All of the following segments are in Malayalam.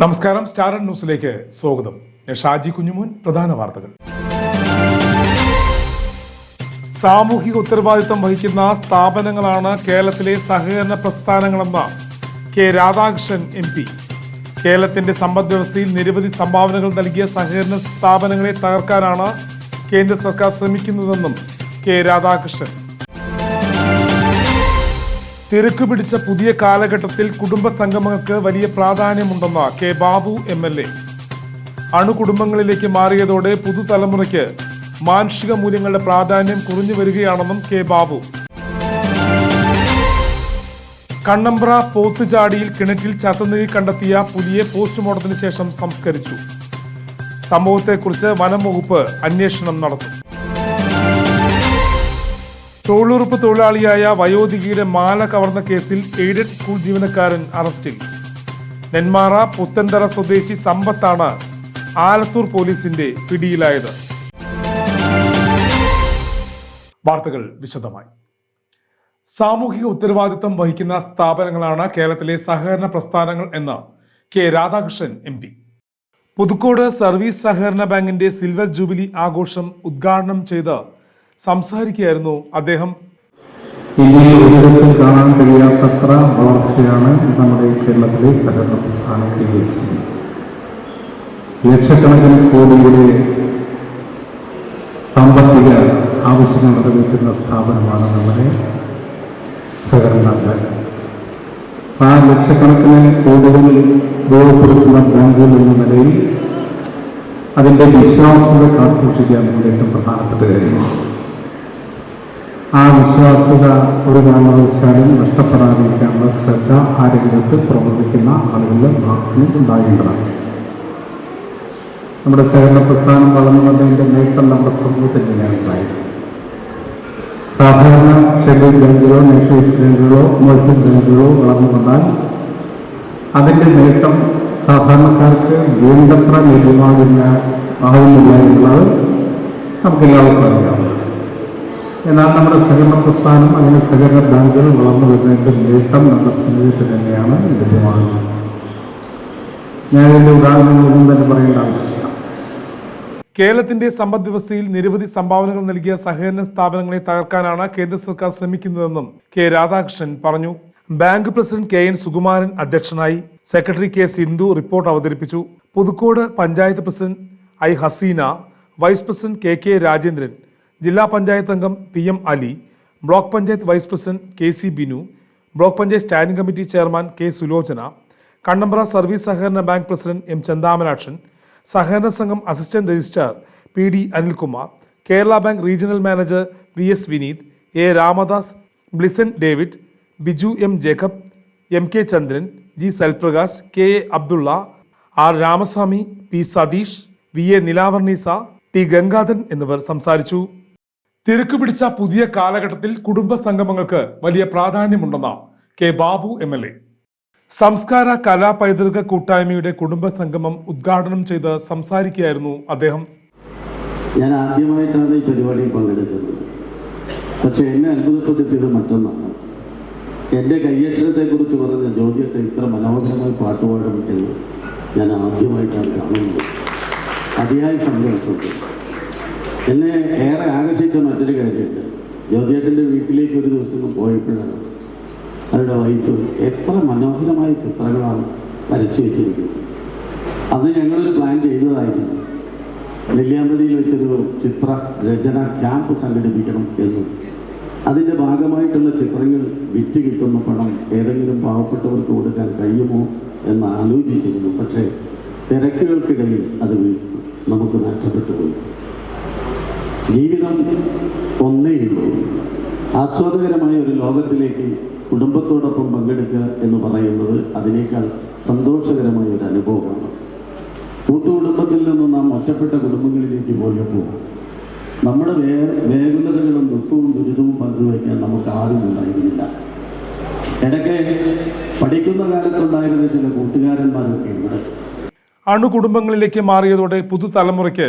നമസ്കാരം സ്റ്റാർ ന്യൂസിലേക്ക് സ്വാഗതം. ഷാജി കുഞ്ഞുമോൻ പ്രധാന വാർത്തകൾ. സാമൂഹിക ഉത്തരവാദിത്തം വഹിക്കുന്ന സ്ഥാപനങ്ങളാണ് കേരളത്തിലെ സഹകരണ പ്രസ്ഥാനങ്ങളെന്ന് കെ രാധാകൃഷ്ണൻ എം പി. കേരളത്തിന്റെ സമ്പദ് വ്യവസ്ഥയിൽ നിരവധി സംഭാവനകൾ നൽകിയ സഹകരണ സ്ഥാപനങ്ങളെ തകർക്കാനാണ് കേന്ദ്ര സർക്കാർ ശ്രമിക്കുന്നതെന്നും കെ രാധാകൃഷ്ണൻ തിരക്ക് പിടിച്ച പുതിയ കാലഘട്ടത്തിൽ കുടുംബ സംഗമങ്ങൾക്ക് വലിയ പ്രാധാന്യമുണ്ടെന്ന K Babu M L A. അണുകുടുംബങ്ങളിലേക്ക് മാറിയതോടെ പുതുതലമുറയ്ക്ക് മാനുഷിക മൂല്യങ്ങളുടെ പ്രാധാന്യം കുറഞ്ഞു വരികയാണെന്നും കെ ബാബു. കണ്ണമ്പ്ര പോത്തുചാടിയിൽ കിണറ്റിൽ ചത്തുനീരി കണ്ടെത്തിയ പുലിയെ പോസ്റ്റ്മോർട്ടത്തിന് ശേഷം സംസ്കരിച്ചു. സംഭവത്തെക്കുറിച്ച് വനം വകുപ്പ് അന്വേഷണം നടത്തും. തൊഴിലുറപ്പ് തൊഴിലാളിയായ വയോധികയുടെ മാല കവർന്ന കേസിൽ എയ്ഡഡ് സ്കൂൾ ജീവനക്കാരൻ അറസ്റ്റിൽ. നെന്മാറ പുത്തൻതറ സ്വദേശി സമ്പത്താണ് ആലത്തൂർ പോലീസിന്റെ പിടിയിലായത്. വാർത്തകൾ വിശദമായി. സാമൂഹിക ഉത്തരവാദിത്തം വഹിക്കുന്ന സ്ഥാപനങ്ങളാണ് കേരളത്തിലെ സഹകരണ പ്രസ്ഥാനങ്ങൾ എന്ന് K Radhakrishnan M P. Puthucode service സഹകരണ ബാങ്കിന്റെ സിൽവർ ജൂബിലി ആഘോഷം ഉദ്ഘാടനം ചെയ്ത് സംസാരിക്കുകയായിരുന്നു അദ്ദേഹം. ഇന്ത്യയിൽ ഒരിടത്തും കാണാൻ കഴിയാത്തത്ര വളർച്ചയാണ് നമ്മുടെ കേരളത്തിലെ സഹകരണ പ്രസ്ഥാനം കൈവരിച്ചത്. ലക്ഷക്കണക്കിന് കോടിയുടെ സാമ്പത്തിക ആവശ്യങ്ങൾ നിറവേറ്റുന്ന സ്ഥാപനമാണ് നമ്മുടെ സഹകരണ ബാങ്ക്. ആ ലക്ഷക്കണക്കിന് കോടികൾ രൂപപ്പെടുത്തുന്ന ബാങ്കുകൾ എന്ന നിലയിൽ അതിന്റെ വിശ്വാസ്യത കാത്തുസൂക്ഷിക്കുക എന്നത് ഏറ്റവും പ്രധാനപ്പെട്ട കാര്യമാണ് ആ വിശ്വാസ്യത ഒരു കാരണവശാലും നഷ്ടപ്പെടാതിരിക്കാനുള്ള ശ്രദ്ധ ആ രംഗത്ത് പ്രവർത്തിക്കുന്ന ആളുകളുടെ ഭാഗത്തിന് ഉണ്ടാകേണ്ടതാണ്. നമ്മുടെ സഹകരണ പ്രസ്ഥാനം വളർന്നു വന്നതിന്റെ നേട്ടം നമ്മുടെ സമൂഹത്തിൽ തന്നെയാണ് ഉണ്ടായത് സാധാരണ ഷെഡ്യൂൾ ബാങ്കുകളോ നാഷണലൈസ് ബാങ്കുകളോ കൊമേഴ്സ്യൽ ബാങ്കുകളോ വളർന്നു വന്നാൽ അതിന്റെ നേട്ടം സാധാരണക്കാർക്ക് വേണ്ടത്ര ലഭ്യമാകുന്ന ആകുന്നില്ല എന്നുള്ളത് നമുക്കെല്ലാവർക്കും അറിയാവുന്നതാണ് എന്നാൽ നമ്മുടെ സഹകരണ പ്രസ്ഥാനം അങ്ങനെ സഹകരണ ബാങ്കുകൾ വളർന്നു വരുന്നതിന്റെ നേട്ടം നമ്മുടെ സമൂഹത്തിൽ തന്നെയാണ് ലഭ്യമാകുന്നത് ഞാൻ ഇതിന്റെ ഉദാഹരണങ്ങളൊന്നും തന്നെ പറയേണ്ട ആവശ്യമില്ല. കേരളത്തിന്റെ സമ്പദ് വ്യവസ്ഥയിൽ നിരവധി സംഭാവനകൾ നൽകിയ സഹകരണ സ്ഥാപനങ്ങളെ തകർക്കാനാണ് കേന്ദ്ര സർക്കാർ ശ്രമിക്കുന്നതെന്നും കെ രാധാകൃഷ്ണൻ പറഞ്ഞു. Bank president K N Sukumaran അധ്യക്ഷനായി സെക്രട്ടറി കെ സിന്ധു റിപ്പോർട്ട് അവതരിപ്പിച്ചു. Puthucode panchayat president I Haseena vice president K K Rajendran ജില്ലാ പഞ്ചായത്ത് അംഗം P M Ali block panchayat vice president K C Binu block panchayat standing committee chairman K Sulochana Kannambra service സഹകരണ ബാങ്ക് പ്രസിഡന്റ് എം ചന്താമരാക്ഷൻ സഹകരണ സംഘം assistant registrar P D Anilkumar Kerala bank regional manager V S Vineeth A Ramadas Blisson David Biju M Jacob M K Chandran G Salprakash K A Abdulla R Ramaswamy P Satheesh V A Nilavarnisa T Gangadharan എന്നിവർ സംസാരിച്ചു. തിരക്ക് പിടിച്ച പുതിയ കാലഘട്ടത്തിൽ കുടുംബ സംഗമങ്ങൾക്ക് വലിയ പ്രാധാന്യമുണ്ടെന്ന K Babu M L A. സംസ്കാര കലാ പൈതൃക കൂട്ടായ്മയുടെ കുടുംബ സംഗമം ഉദ്ഘാടനം ചെയ്ത് സംസാരിക്കുകയായിരുന്നു അദ്ദേഹം. ഞാൻ ആദ്യമായിട്ടാണ് ഈ പരിപാടിയിൽ പങ്കെടുക്കുന്നത്. പക്ഷേ എന്നെ അത്ഭുതപ്പെടുത്തിയത് മറ്റൊന്നാണ്. എന്റെ കയ്യക്ഷരത്തെക്കുറിച്ച് പറഞ്ഞ ജ്യോതിയൊക്കെ ഇത്ര മനോഹരമായി പാട്ടുപാടും ഞാൻ ആദ്യമായിട്ടാണ് കാണുന്നത്. അതിയായ സന്തോഷമുണ്ട്. എന്നെ ഏറെ ആകർഷിച്ച മറ്റൊരു കാര്യമുണ്ട്. ജ്യോതിയേട്ടന്റെ വീട്ടിലേക്ക് ഒരു ദിവസം പോയപ്പോഴാണ് അവരുടെ വൈഫ് എത്ര മനോഹരമായ ചിത്രങ്ങളാണ് വരച്ചു വെച്ചിരിക്കുന്നത്. അത് ഞങ്ങളൊരു പ്ലാൻ ചെയ്തതായിരുന്നു. നെല്ലിയാമ്പതിയിൽ വെച്ചൊരു ചിത്ര രചന ക്യാമ്പ് സംഘടിപ്പിക്കണം എന്നും. അതിന്റെ ഭാഗമായിട്ടുള്ള ചിത്രങ്ങൾ വിറ്റ് കിട്ടുന്ന പണം ഏതെങ്കിലും പാവപ്പെട്ടവർക്ക് കൊടുക്കാൻ കഴിയുമോ എന്ന് ആലോചിച്ചിരുന്നു. പക്ഷേ തിരക്കുകൾക്കിടയിൽ അത് നമുക്ക് നഷ്ടപ്പെട്ടു പോയി. ജീവിതം ഒന്നേയുള്ളൂ ആസ്വാദകരമായ ഒരു ലോകത്തിലേക്ക് കുടുംബത്തോടൊപ്പം പങ്കെടുക്കുക എന്ന് പറയുന്നത് അതിനേക്കാൾ സന്തോഷകരമായ ഒരു അനുഭവമാണ്. കൂട്ടുകുടുംബത്തിൽ നിന്ന് നാം ഒറ്റപ്പെട്ട കുടുംബങ്ങളിലേക്ക് പോയപ്പോൾ നമ്മുടെ വേ വേകുലതകളും ദുഃഖവും ദുരിതവും പങ്കുവയ്ക്കാൻ നമുക്ക് ആരും ഉണ്ടായിരുന്നില്ല. ഇടയ്ക്ക് പഠിക്കുന്ന കാലത്തുണ്ടായിരുന്ന ചില കൂട്ടുകാരന്മാരൊക്കെ ഉണ്ട് അണുകുടുംബങ്ങളിലേക്ക് മാറിയതോടെ പുതുതലമുറയ്ക്ക്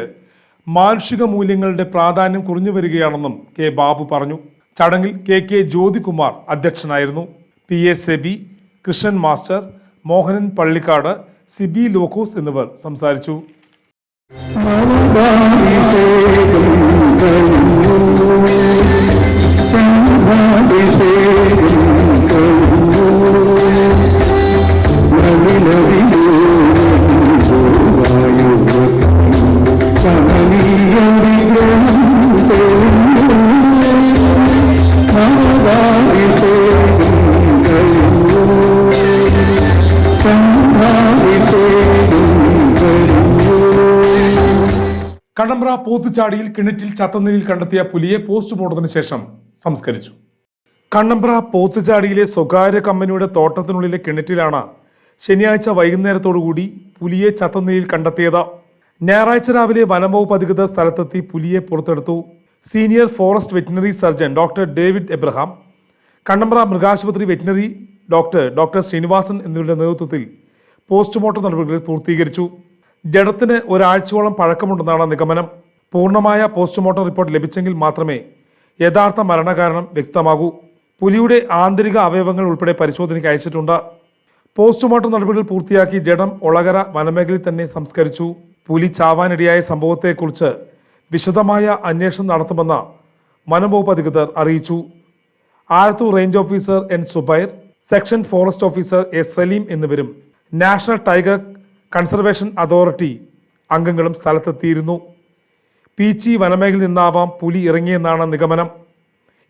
മാനുഷിക മൂല്യങ്ങളുടെ പ്രാധാന്യം കുറഞ്ഞു വരികയാണെന്നും കെ ബാബു പറഞ്ഞു. ചടങ്ങിൽ കെ കെ ജ്യോതികുമാർ അധ്യക്ഷനായിരുന്നു. P A Sebi Krishnan master Mohanan Pallikkad Siby Lokkose എന്നിവർ സംസാരിച്ചു. കടമ്പ്ര പോത്തുചാടിയിൽ കിണറ്റിൽ ചത്തനിലയിൽ കണ്ടെത്തിയ പുലിയെ പോസ്റ്റ്മോർട്ടത്തിന് ശേഷം സംസ്കരിച്ചു. കണ്ണമ്പ്ര പോത്തുചാടിയിലെ സ്വകാര്യ കമ്പനിയുടെ തോട്ടത്തിനുള്ളിലെ കിണറ്റിലാണ് ശനിയാഴ്ച വൈകുന്നേരത്തോടുകൂടി പുലിയെ ചത്തനിലയിൽ കണ്ടെത്തിയത്. ഞായറാഴ്ച രാവിലെ വനംവകുപ്പ് അധികൃതർ സ്ഥലത്തെത്തി പുലിയെ പുറത്തെടുത്തു. Senior forest veterinary surgeon doctor David Abraham Kannambra മൃഗാശുപത്രി veterinary doctor doctor Srinivasan എന്നിവരുടെ നേതൃത്വത്തിൽ പോസ്റ്റ്മോർട്ടം നടപടികൾ പൂർത്തീകരിച്ചു. ജഡത്തിന് ഒരാഴ്ചയോളം പഴക്കമുണ്ടെന്നാണ് നിഗമനം. പൂർണമായ പോസ്റ്റ്മോർട്ടം റിപ്പോർട്ട് ലഭിച്ചെങ്കിൽ മാത്രമേ യഥാർത്ഥ മരണകാരണം വ്യക്തമാകൂ. പുലിയുടെ ആന്തരിക അവയവങ്ങൾ ഉൾപ്പെടെ പരിശോധനയ്ക്ക് അയച്ചിട്ടുണ്ട്. പോസ്റ്റ്മോർട്ടം നടപടികൾ പൂർത്തിയാക്കി ജഡം ഒളകര വനമേഖലയിൽ തന്നെ സംസ്കരിച്ചു. പുലി ചാവാനിടയായ സംഭവത്തെക്കുറിച്ച് വിശദമായ അന്വേഷണം നടത്തുമെന്ന് വനംവകുപ്പ് അധികൃതർ അറിയിച്ചു. Alathur range officer N Subair section forest officer S Saleem എന്നിവരും നാഷണൽ ടൈഗർ കൺസർവേഷൻ അതോറിറ്റി അംഗങ്ങളും സ്ഥലത്തെത്തിയിരുന്നു. പീച്ചി വനമേഖലയിൽ നിന്നാവാം പുലി ഇറങ്ങിയെന്നാണ് നിഗമനം.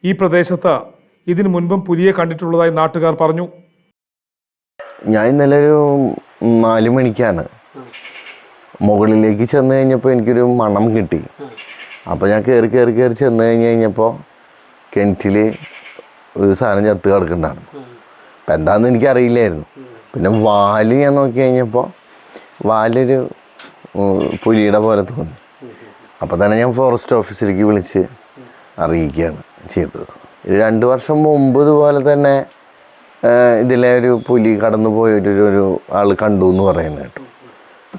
ഈ പ്രദേശത്ത് ഇതിനു മുൻപും പുലിയെ കണ്ടിട്ടുള്ളതായി നാട്ടുകാർ പറഞ്ഞു. ഞാൻ ഇന്നലെ ഒരു നാല് മണിക്കാണ് മുകളിലേക്ക് ചെന്ന് കഴിഞ്ഞപ്പോൾ എനിക്കൊരു മണം കിട്ടി. അപ്പോൾ ഞാൻ കയറി കയറി കയറി ചെന്ന് കഴിഞ്ഞ് കഴിഞ്ഞപ്പോൾ കിണറ്റിൽ ഒരു സാധനം ചത്ത് കിടക്കുന്നുണ്ടായിരുന്നു. അപ്പം എന്താണെന്ന് എനിക്കറിയില്ലായിരുന്നു. പിന്നെ വാൽ ഞാൻ നോക്കി കഴിഞ്ഞപ്പോൾ വാലൊരു പുലിയുടെ പോലെ തോന്നി. അപ്പോൾ തന്നെ ഞാൻ ഫോറസ്റ്റ് ഓഫീസിലേക്ക് വിളിച്ച് അറിയിക്കുകയാണ് ചെയ്തത്. രണ്ട് വർഷം മുമ്പ് ഇതുപോലെ തന്നെ ഇതിലെ ഒരു പുലി കടന്നു പോയിട്ടൊരു ഒരു ആൾ കണ്ടു എന്ന് പറയുന്നത് കേട്ടോ.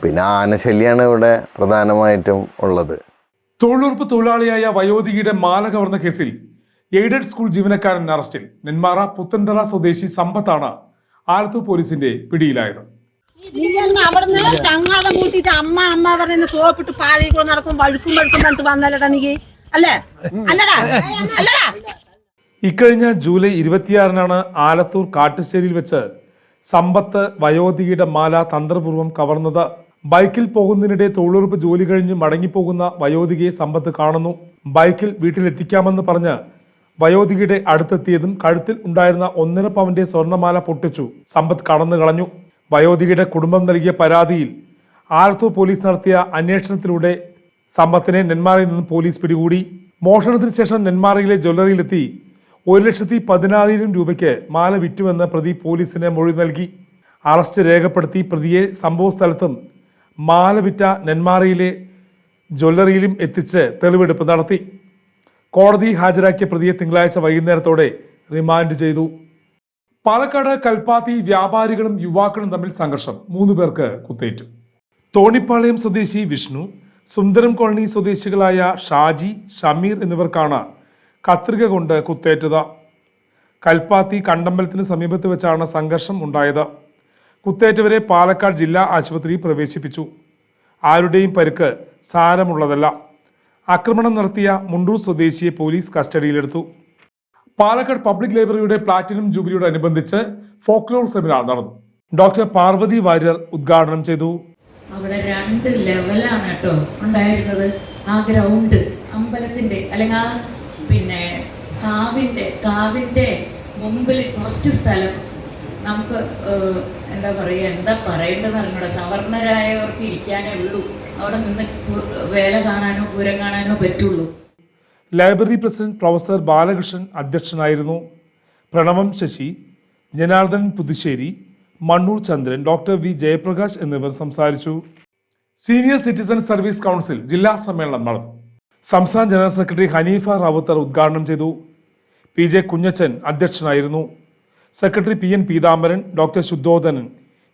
പിന്നെ ആനശല്യമാണ് ഇവിടെ പ്രധാനമായിട്ടും ഉള്ളത്. തൊഴിലുറപ്പ് തൊഴിലാളിയായ വയോധികയുടെ മാല കവർന്ന കേസിൽ എയ്ഡഡ് സ്കൂൾ ജീവനക്കാരൻ അറസ്റ്റിൽ. നെന്മാറ പുത്തൻതറ സ്വദേശി സമ്പത്താണ് ആലത്തൂർ പോലീസിന്റെ പിടിയിലായത്. അവിടുന്ന് ചങ്ങാതം കൂട്ടിട്ട് അമ്മ അമ്മ പറയുന്ന സോപ്പിട്ട് പാലിൽ കൂടെ നടക്കും വഴുക്കും വഴുക്കും പറഞ്ഞിട്ട് വന്നല്ലടാ നീ. അല്ലേ? അല്ലടാ? അല്ലടാ? ഇക്കഴിഞ്ഞ ജൂലൈ ഇരുപത്തിയാറിനാണ് ആലത്തൂർ കാട്ടുശ്ശേരിയിൽ വെച്ച് സമ്പത്ത് വയോധികയുടെ മാല തന്ത്രപൂർവം കവർന്നത്. ബൈക്കിൽ പോകുന്നതിനിടെ തൊഴിലുറപ്പ് ജോലി കഴിഞ്ഞ് മടങ്ങിപ്പോകുന്ന വയോധികയെ സമ്പത്ത് കാണുന്നു. ബൈക്കിൽ വീട്ടിലെത്തിക്കാമെന്ന് പറഞ്ഞ് വയോധികയുടെ അടുത്തെത്തിയതും കഴുത്തിൽ ഉണ്ടായിരുന്ന ഒന്നര പവന്റെ സ്വർണമാല പൊട്ടിച്ചു. സമ്പത്ത് കടന്നു കളഞ്ഞു. വയോധികയുടെ കുടുംബം നൽകിയ പരാതിയിൽ ആലത്തൂർ പോലീസ് നടത്തിയ അന്വേഷണത്തിലൂടെ സമ്പത്തിനെ നെന്മാറയിൽ നിന്ന് പോലീസ് പിടികൂടി. മോഷണത്തിന് ശേഷം നെന്മാറയിലെ ജ്വല്ലറിയിലെത്തി. ഒരു ലക്ഷത്തി പതിനായിരം രൂപയ്ക്ക് മാല വിറ്റുവെന്ന് പ്രതി പോലീസിന് മൊഴി നൽകി. അറസ്റ്റ് രേഖപ്പെടുത്തി പ്രതിയെ സംഭവ സ്ഥലത്തും മാല വിറ്റ നെന്മാറയിലെ ജ്വല്ലറിയിലും എത്തിച്ച് തെളിവെടുപ്പ് നടത്തി. കോടതി ഹാജരാക്കിയ പ്രതിയെ തിങ്കളാഴ്ച വൈകുന്നേരത്തോടെ റിമാൻഡ് ചെയ്തു. പാലക്കാട് കൽപ്പാത്തി വ്യാപാരികളും യുവാക്കളും തമ്മിൽ സംഘർഷം. മൂന്ന് പേർക്ക് കുത്തേറ്റു. തോണിപ്പാളയം സ്വദേശി വിഷ്ണു സുന്ദരം കോളനി സ്വദേശികളായ ഷാജി ഷമീർ എന്നിവർക്കാണ് കത്രിക കൊണ്ട് കുത്തേറ്റത്. കൽപ്പാത്തി കണ്ടമ്പലത്തിന് സമീപത്ത് വെച്ചാണ് സംഘർഷം ഉണ്ടായത്. കുത്തേറ്റവരെ പാലക്കാട് ജില്ലാ ആശുപത്രിയിൽ പ്രവേശിപ്പിച്ചു. ആരുടെയും പരുക്ക് സാരമുള്ളതല്ല. ആക്രമണം നടത്തിയ മുണ്ടൂർ സ്വദേശിയെ പോലീസ് കസ്റ്റഡിയിലെടുത്തു. പാലക്കാട് പബ്ലിക് ലൈബ്രറിയുടെ പ്ലാറ്റിനം ജൂബിലിയോട് അനുബന്ധിച്ച് ഫോക്ലോർ സെമിനാർ നടന്നു. ഡോക്ടർ പാർവതി വാര്യർ ഉദ്ഘാടനം ചെയ്തു. അവിടെ രണ്ട് ലെവലാണ് കേട്ടോ ഉണ്ടായിരുന്നത്. ആ ഗ്രൗണ്ട് അമ്പലത്തിന്റെ അല്ലെങ്കിൽ ആ പിന്നെ കാവിന്റെ കാവിന്റെ മുമ്പിൽ കുറച്ച് സ്ഥലം നമുക്ക് എന്താ പറയുക എന്താ പറയേണ്ടത് അറിഞ്ഞൂടെ. സവർണരായവർക്ക് ഇരിക്കാനേ ഉള്ളൂ. അവിടെ നിന്ന് വേല കാണാനോ പൂരം കാണാനോ പറ്റുള്ളൂ. ലൈബ്രറി പ്രസിഡന്റ് പ്രൊഫസർ ബാലകൃഷ്ണൻ അധ്യക്ഷനായിരുന്നു. പ്രണവം ശശി ജനാർദ്ദൻ പുതുശ്ശേരി മണ്ണൂർ ചന്ദ്രൻ ഡോക്ടർ വി ജയപ്രകാശ് എന്നിവർ സംസാരിച്ചു. സീനിയർ സിറ്റിസൺ സർവീസ് കൗൺസിൽ ജില്ലാ സമ്മേളനം നടന്നു. സംസ്ഥാന ജനറൽ സെക്രട്ടറി ഹനീഫ റാവുത്തർ ഉദ്ഘാടനം ചെയ്തു. പി ജെ കുഞ്ഞച്ചൻ അധ്യക്ഷനായിരുന്നു. Secretary P N Peethambaran doctor Sudhodhanan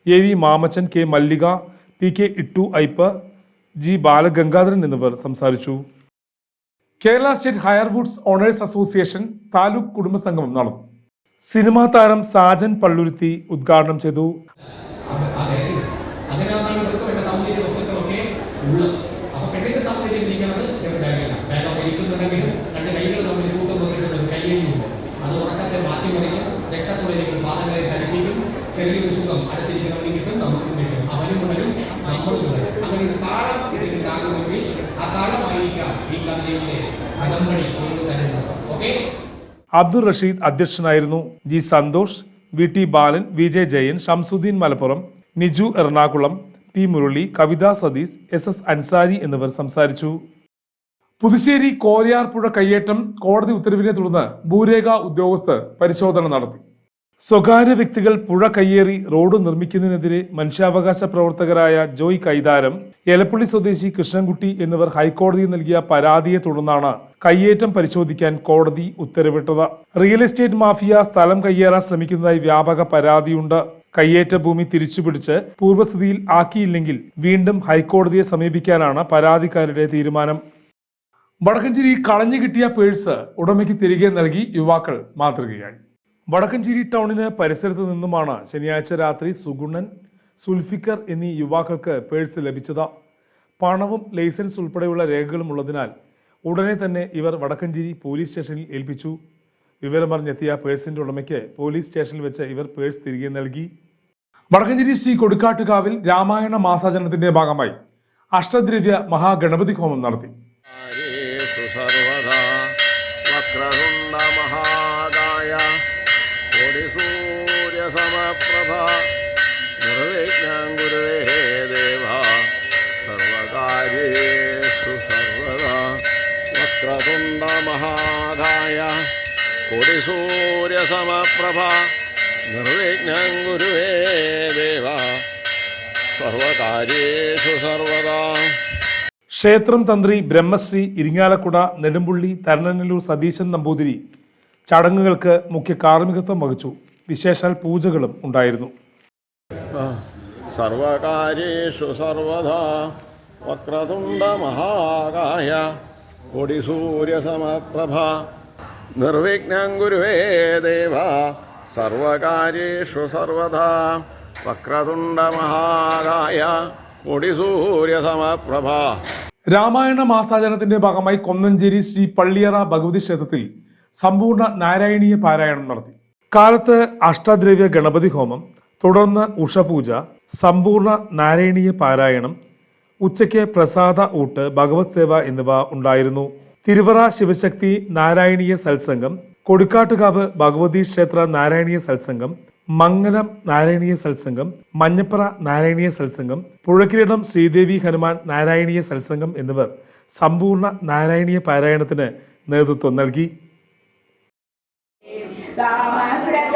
A V Mamachan K Mallika P K Ittu Ipe G Balagangadharan എന്നിവർ സംസാരിച്ചു. Kerala state hire woods owners association taluk കുടുംബസംഗമം നടന്നു. സിനിമാ താരം സാജൻ പള്ളുരുത്തി ഉദ്ഘാടനം ചെയ്തു. അബ്ദുൾ റഷീദ് അധ്യക്ഷനായിരുന്നു G Santhosh V T Balan V J Jayan Shamsuddin Malappuram Niju Ernakulam P Murali Kavitha Satheesh S S Ansari എന്നിവർ സംസാരിച്ചു. പുതുശ്ശേരി കോരയാർപ്പുഴ കയ്യേറ്റം കോടതി ഉത്തരവിനെ തുടർന്ന് ഭൂരേഖ ഉദ്യോഗസ്ഥർ പരിശോധന നടത്തി. സ്വകാര്യ വ്യക്തികൾ പുഴ കയ്യേറി റോഡ് നിർമ്മിക്കുന്നതിനെതിരെ മനുഷ്യാവകാശ പ്രവർത്തകരായ ജോയ് കൈതാരം എലപ്പള്ളി സ്വദേശി കൃഷ്ണൻകുട്ടി എന്നിവർ ഹൈക്കോടതിയിൽ നൽകിയ പരാതിയെ തുടർന്നാണ് കയ്യേറ്റം പരിശോധിക്കാൻ കോടതി ഉത്തരവിട്ടത്. റിയൽ എസ്റ്റേറ്റ് മാഫിയ സ്ഥലം കയ്യേറാൻ ശ്രമിക്കുന്നതായി വ്യാപക പരാതിയുണ്ട്. കയ്യേറ്റ ഭൂമി തിരിച്ചുപിടിച്ച് പൂർവസ്ഥിതിയിൽ ആക്കിയില്ലെങ്കിൽ വീണ്ടും ഹൈക്കോടതിയെ സമീപിക്കാനാണ് പരാതിക്കാരുടെ തീരുമാനം. വടക്കഞ്ചേരി കളഞ്ഞു കിട്ടിയ പേഴ്സ് ഉടമയ്ക്ക് തിരികെ നൽകി യുവാക്കൾ മാതൃകയായി. വടക്കഞ്ചേരി ടൗണിന് പരിസരത്ത് നിന്നുമാണ് ശനിയാഴ്ച രാത്രി സുഗുണൻ സുൽഫിക്കർ എന്നീ യുവാക്കൾക്ക് പേഴ്സ് ലഭിച്ചത്. പണവും ലൈസൻസ് ഉൾപ്പെടെയുള്ള രേഖകളും ഉള്ളതിനാൽ ഉടനെ തന്നെ ഇവർ വടക്കഞ്ചേരി പോലീസ് സ്റ്റേഷനിൽ ഏൽപ്പിച്ചു. വിവരമറിഞ്ഞെത്തിയ പേഴ്സിന്റെ ഉടമയ്ക്ക് പോലീസ് സ്റ്റേഷനിൽ വെച്ച് ഇവർ പേഴ്സ് തിരികെ നൽകി. വടക്കഞ്ചേരി ശ്രീ കൊടുക്കാട്ടുകാവിൽ രാമായണ മാസാചരണത്തിന്റെ ഭാഗമായി അഷ്ടദ്രവ്യ മഹാഗണപതി ഹോമം നടത്തി. സർവദാ മഹാകായ കോടിസൂര്യസമപ്രഭ നിർവിഘ്നം ഗുരുവേ ദേവ. സർവകാര്യേഷു സർവദാ. ക്ഷേത്രം തന്ത്രി ബ്രഹ്മശ്രീ ഇരിങ്ങാലക്കുട നെടുമ്പുള്ളി തരണനല്ലൂർ സതീശൻ നമ്പൂതിരി ചടങ്ങുകൾക്ക് മുഖ്യ കാർമ്മികത്വം വഹിച്ചു. വിശേഷാൽ പൂജകളും ഉണ്ടായിരുന്നു. സർവകാര്യേഷു സർവദാ. വക്രതുണ്ടമഹാകായ കൊടിസൂര്യസമപ്രഭ നിർവിഘ്നം ഗുരുവേ ദേവ. സർവകാര്യേഷു സർവദാ വക്രതുണ്ടമഹാകായ കൊടിസൂര്യസമപ്രഭ രാമായണ മാസാചരണത്തിന്റെ ഭാഗമായി കൊന്നഞ്ചേരി ശ്രീ പള്ളിയറ ഭഗവതി ക്ഷേത്രത്തിൽ സമ്പൂർണ നാരായണീയ പാരായണം നടത്തി. കാലത്ത് അഷ്ടദ്രവ്യ ഗണപതി ഹോമം തുടർന്ന് ഉഷപൂജ സമ്പൂർണ നാരായണീയ പാരായണം ഉച്ചയ്ക്ക് പ്രസാദ ഊട്ട് ഭഗവത് സേവ എന്നിവ ഉണ്ടായിരുന്നു. തിരുവറ ശിവശക്തി നാരായണീയ സത്സംഗം കൊടുക്കാട്ടുകാവ് ഭഗവതി ക്ഷേത്ര നാരായണീയ സത്സംഗം മംഗലം നാരായണീയ സത്സംഗം മഞ്ഞപ്പറ നാരായണീയ സത്സംഗം പുഴക്കിരീടം ശ്രീദേവി ഹനുമാൻ നാരായണീയ സത്സംഗം എന്നിവർ സമ്പൂർണ നാരായണീയ പാരായണത്തിന് നേതൃത്വം നൽകി.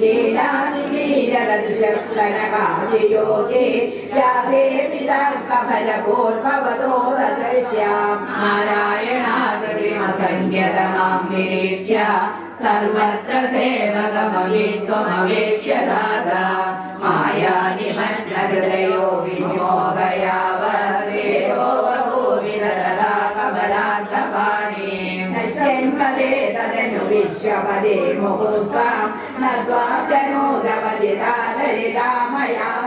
ലീലാനിലതുശസ്തനകാതിയോജേ വ്യാസേവിതർക്കഫലഭൂർഭവതോദശ്യാം നാരായണാകൃതിമസംജ്ഞതമാം നിരീക്ഷ്യ സർവത്ര സേവകമവീസ്വമവേക്ഷ്യ ദാത മായാനിമന്നഹൃദയോ വിനിയോഗയാവൂവിനദാ കമലാർത്ഥപാണി നശ്യന്മദേ തദനു വിശ്വപദേ മുഹുസ്വാം विश्वपदे मुहुस्त्वां नत्वा जनोदपदिता ललिता मया ते